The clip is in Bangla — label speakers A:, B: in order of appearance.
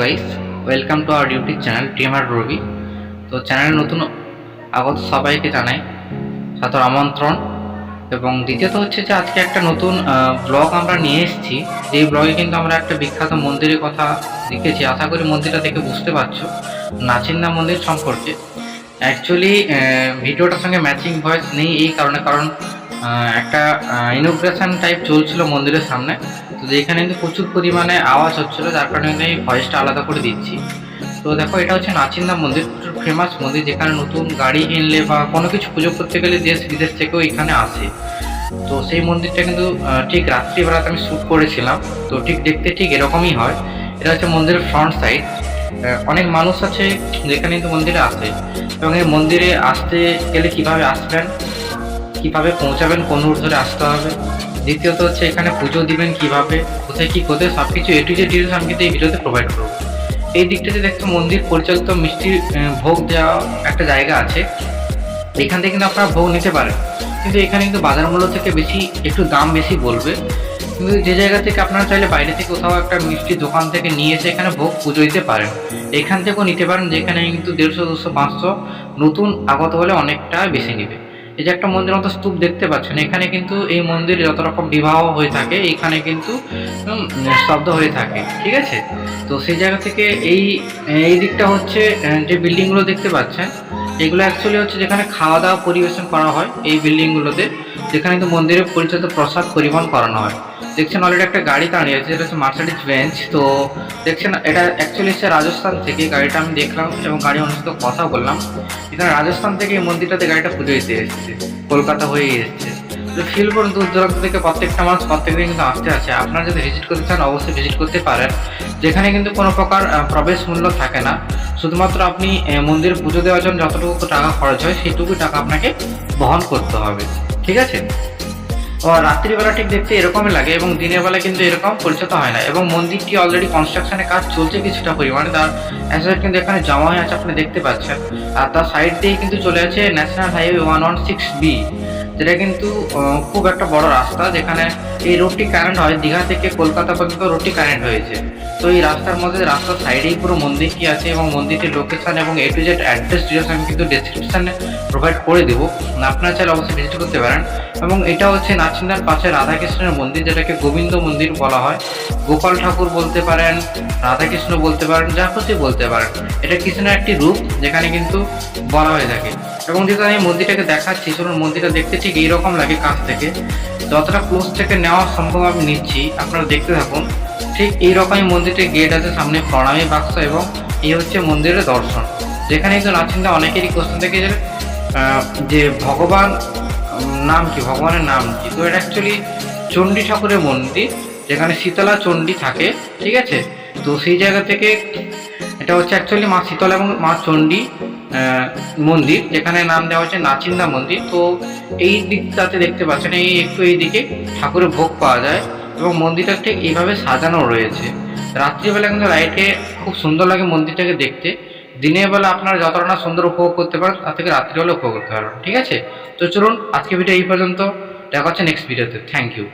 A: Guys welcome to our YouTube channel TMR Robi তো চ্যানেলে নতুন, আগত সবাইকে জানাই সাদর আমন্ত্রণ। এবং দ্বিতীয়ত হচ্ছে যে আজকে একটা নতুন ব্লগ আমরা নিয়ে এসেছি। যেই ব্লগে কিন্তু আমরা একটা বিখ্যাত মন্দিরের কথা লিখেছি আশা করি মন্দিরটা দেখে বুঝতে পারছ নাচিন্দা মন্দির সম্পর্কে। অ্যাকচুয়ালি ভিডিওটার সঙ্গে ম্যাচিং ভয়েস নেই এই কারণে, কারণ একটা ইনোগ্রেশন টাইপ চলছিল মন্দিরের সামনে। তো যেখানে কিন্তু প্রচুর পরিমাণে আওয়াজ হচ্ছিল, যার কারণে আমি ভয়েসটা আলাদা করে দিচ্ছি। তো দেখো, এটা হচ্ছে নাচিন্দা মন্দির, প্রচুর ফেমাস মন্দির, যেখানে নতুন গাড়ি কিনলে বা কোনো কিছু পুজো করতে গেলে দেশ বিদেশ থেকেও এখানে আসে। তো সেই মন্দিরটা কিন্তু ঠিক রাত্রিবেলাতে আমি শ্যুট করেছিলাম। তো ঠিক দেখতে ঠিক এরকমই হয়। এটা হচ্ছে মন্দিরের ফ্রন্ট সাইড অনেক মানুষ আছে যেখানে কিন্তু মন্দিরে আসে। এবং এই মন্দিরে আসতে গেলে কীভাবে আসবেন? কীভাবে পৌঁছাবেন কোন রুট ধরে আসতে হবে। দ্বিতীয়ত হচ্ছে এখানে পুজো দিবেন কীভাবে কোথায় কি কোথায় সব কিছু এ টু জেড ডিটেলস আমি কিন্তু এই ভিডিওতে প্রোভাইড করব। এই দিকটাতে দেখতে মন্দির পরিচালিত মিষ্টির আহ, ভোগ দেওয়া একটা জায়গা আছে। এখান থেকে কিন্তু আপনারা ভোগ নিতে পারেন। কিন্তু এখানে কিন্তু বাজার মূল্য থেকে বেশি একটু দাম বেশি বলবে। কিন্তু যে জায়গা থেকে আপনারা চাইলে বাইরে থেকে কোথাও একটা মিষ্টি দোকান থেকে নিয়ে এসে এখানে ভোগ পুজো দিতে পারেন। এখান থেকেও নিতে পারেন যেখানে কিন্তু দেড়শো দুশো পাঁচশো নতুন আগত হলে অনেকটা বেশি নেবে। এই যে একটা মন্দিরের মতো স্তূপ দেখতে পাচ্ছেন, এখানে কিন্তু এই মন্দিরে যত রকম বিবাহ হয়ে থাকে, এখানে কিন্তু শব্দ হয়ে থাকে, ঠিক আছে? তো সেই জায়গা থেকে এই এই দিকটা হচ্ছে যে বিল্ডিংগুলো দেখতে পাচ্ছেন, এগুলো অ্যাকচুয়ালি হচ্ছে যেখানে খাওয়া দাওয়া পরিবেশন করা হয়, এই বিল্ডিংগুলোতে, যেখানে কিন্তু মন্দিরে পরিচিত প্রসাদ পরিবহন করানো হয়। দেখছেন অলরেডি একটা গাড়ি দাঁড়িয়ে আছে যেটা হচ্ছে মার্সিডিজ বেঞ্চ তো দেখছেন এটা অ্যাকচুয়ালি এসে রাজস্থান থেকে গাড়িটা আমি দেখলাম এবং গাড়ি মানুষের সাথে কথা বললাম। এখানে রাজস্থান থেকে এই মন্দিরটাতে গাড়িটা পুজো দিতে এসেছে, কলকাতা হয়ে এসেছে। তো ফিল করুন দূর দূরান্ত থেকে প্রত্যেকটা মানুষ, প্রত্যেক দিন কিন্তু আসতে আছে আপনারা যদি ভিজিট করতে চান, অবশ্যই ভিজিট করতে পারেন। যেখানে কিন্তু কোনো প্রকার প্রবেশ মূল্য থাকে না। শুধুমাত্র আপনি মন্দিরে পুজো দেওয়ার জন্য যতটুকু টাকা খরচ হয়, সেইটুকু টাকা আপনাকে বহন করতে হবে। ঠিক আছে? রাত্রিবেলা ঠিক দেখতে এরকমই লাগে এবং দিনের বেলা কিন্তু এরকম পরিচিত হয় না। এবং মন্দিরটি অলরেডি কনস্ট্রাকশনের কাজ চলছে কিছুটা পরিমাণে। তার অ্যাসেট কিন্তু এখানে জমা হয়ে আছে, আপনি দেখতে পাচ্ছেন। আর তার সাইড দিয়ে কিন্তু চলে আছে national highway one one six B যেটা কিন্তু খুব একটা বড় রাস্তা, যেখানে এই রোডটি কারেন্ট হয়, দীঘা থেকে কলকাতা পর্যন্ত রোডটি কারেন্ট হয়েছে। তো এই রাস্তার মধ্যে, রাস্তার সাইডেই পুরো মন্দিরটি আছে এবং মন্দিরটির লোকেশন এবং A to Z address details আমি কিন্তু ডেসক্রিপশানে প্রোভাইড করে দেবো। আপনারা চাইলে অবশ্যই ভিজিট করতে পারেন। এবং এটা হচ্ছে নাচিন্দার পাশে রাধাকৃষ্ণের মন্দির, যেটাকে গোবিন্দ মন্দির বলা হয়। গোপাল ঠাকুর বলতে পারেন, রাধাকৃষ্ণ বলতে পারেন, যা খুশি বলতে পারেন। এটা কৃষ্ণের একটি রূপ, যেখানে কিন্তু বলা হয়ে থাকে। এবং যেহেতু আমি মন্দিরটাকে দেখাচ্ছি, চলুন মন্দিরটা দেখতে ঠিক এইরকম লাগে কাছ থেকে। যতটা ক্লোজ থেকে নেওয়া সম্ভব আমি নিচ্ছি, আপনারা দেখতে থাকুন। ঠিক এইরকমই মন্দিরটির গেট আছে সামনে প্রণামী বাক্স এবং এই হচ্ছে মন্দিরের দর্শন। যেখানে কিন্তু নাচিন্দা অনেকেরই কোশ্চেন থেকে যে ভগবান নাম কি? ভগবানের নাম কি? তো এটা অ্যাকচুয়ালি চণ্ডী ঠাকুরের মন্দির, যেখানে শীতলা চণ্ডী থাকে, ঠিক আছে? তো সেই জায়গা থেকে, এটা হচ্ছে অ্যাকচুয়ালি মা শীতলা এবং মা চণ্ডী। মন্দির, যেখানে নাম দেওয়া হয়েছে নাচিন্দা মন্দির। তো এই দিকটাতে দেখতে পাচ্ছেন, এই একটু এই দিকে ঠাকুরের ভোগ পাওয়া যায় এবং মন্দিরটা ঠিক এইভাবে সাজানো রয়েছে। রাত্রিবেলা কিন্তু লাইটে খুব সুন্দর লাগে মন্দিরটাকে দেখতে। দিনের বেলা আপনারা যতটা না সুন্দর উপভোগ করতে পারেন, তার থেকে রাত্রিবেলা উপভোগ করতে পারবেন ঠিক আছে? তো চলুন আজকে ভিডিও এই পর্যন্ত। দেখা হচ্ছে নেক্সট ভিডিওতে থ্যাংক ইউ